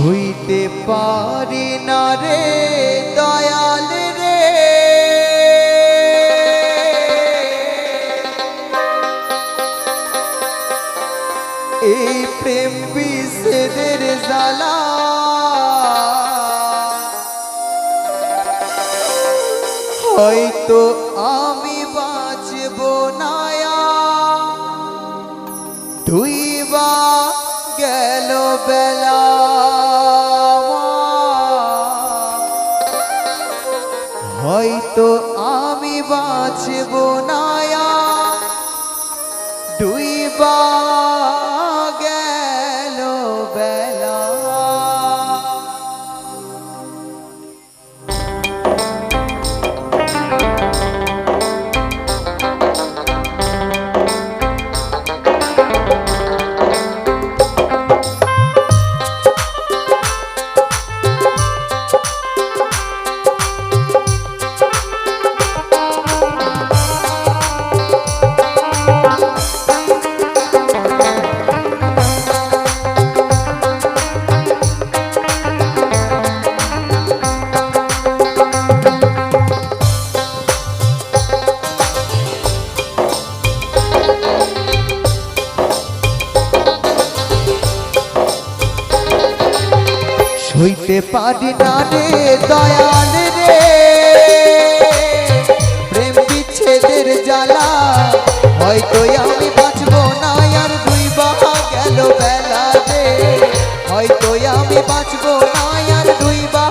হইতে পারি না রে দয়াল রে। এই প্রেম বিষেদের জ্বালা। হয়তো আমি বাঁচব নায়া সইতে পারি না রে দয়াল রে। প্রেম বিচ্ছেদের জ্বালা, হয়তো আমি বাঁচব না আর দুই বাহা গেল বেলা রে। হয়তো আমি বাঁচব না আর দুই বাহা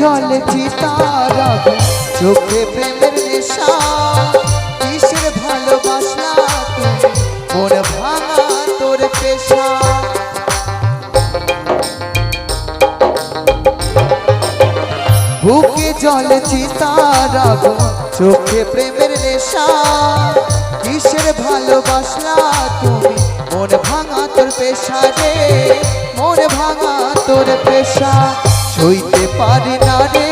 জলে চিতারা চোখে প্রেমের নেশা, কিসের ভালোবাসা মন ভাঙা তোর পেশা। বুকে জলে চিতারা চোখে প্রেমের নেশা, কিসের ভালোবাসলা তুমি মন ভাঙা তোর পেশা রে, মন ভাঙা তোর পেশা। সইতে পারি না রে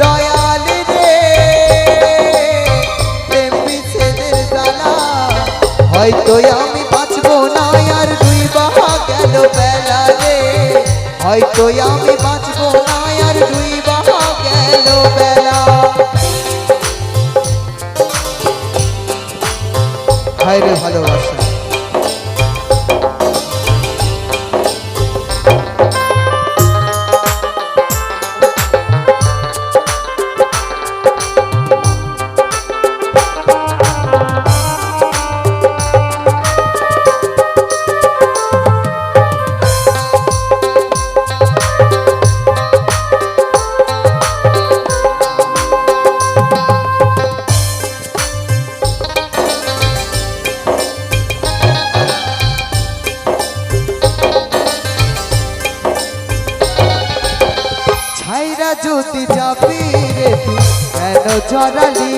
দয়াল রে। প্রেম বিচ্ছেদের জ্বালা, হয়তো আমি বাঁচবো না আর দুই বাহা গেল বেলা রে। হয়তো আমি বাঁচবো না যদি যাবি রে কেন জড়ালি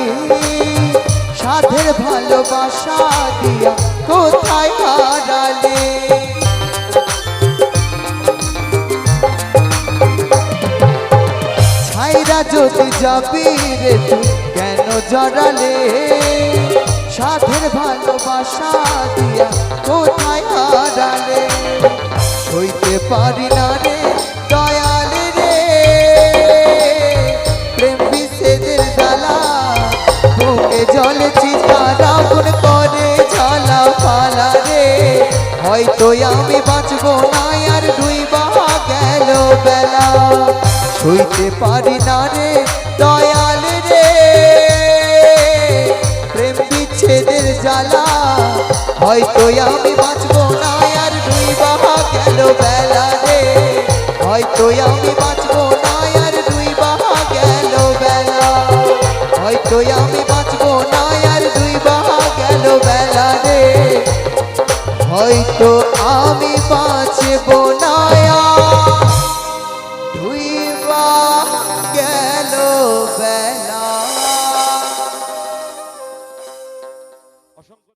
সাধের ভালোবাসা দিয়া কোথায় হারালি? ছাইরা যদি যাবি রে তুই কেন জড়ালে সাধের ভালোবাসা দিয়া কোথায় হারালে? সইতে পারি সইতে পারি না রে, দয়াল রে। প্রেম বিচ্ছেদের জ্বালা, হয়তো আমি বাঁচবো না, আর দুই বাহা গেল বেলা রে। হয়তো আমি বাঁচবো না, আর দুই বাহা গেল বেলা। হয়তো আমি বাঁচবো না, আর দুই বাহা গেল বেলা রে। হয়তো আমি বাঁচব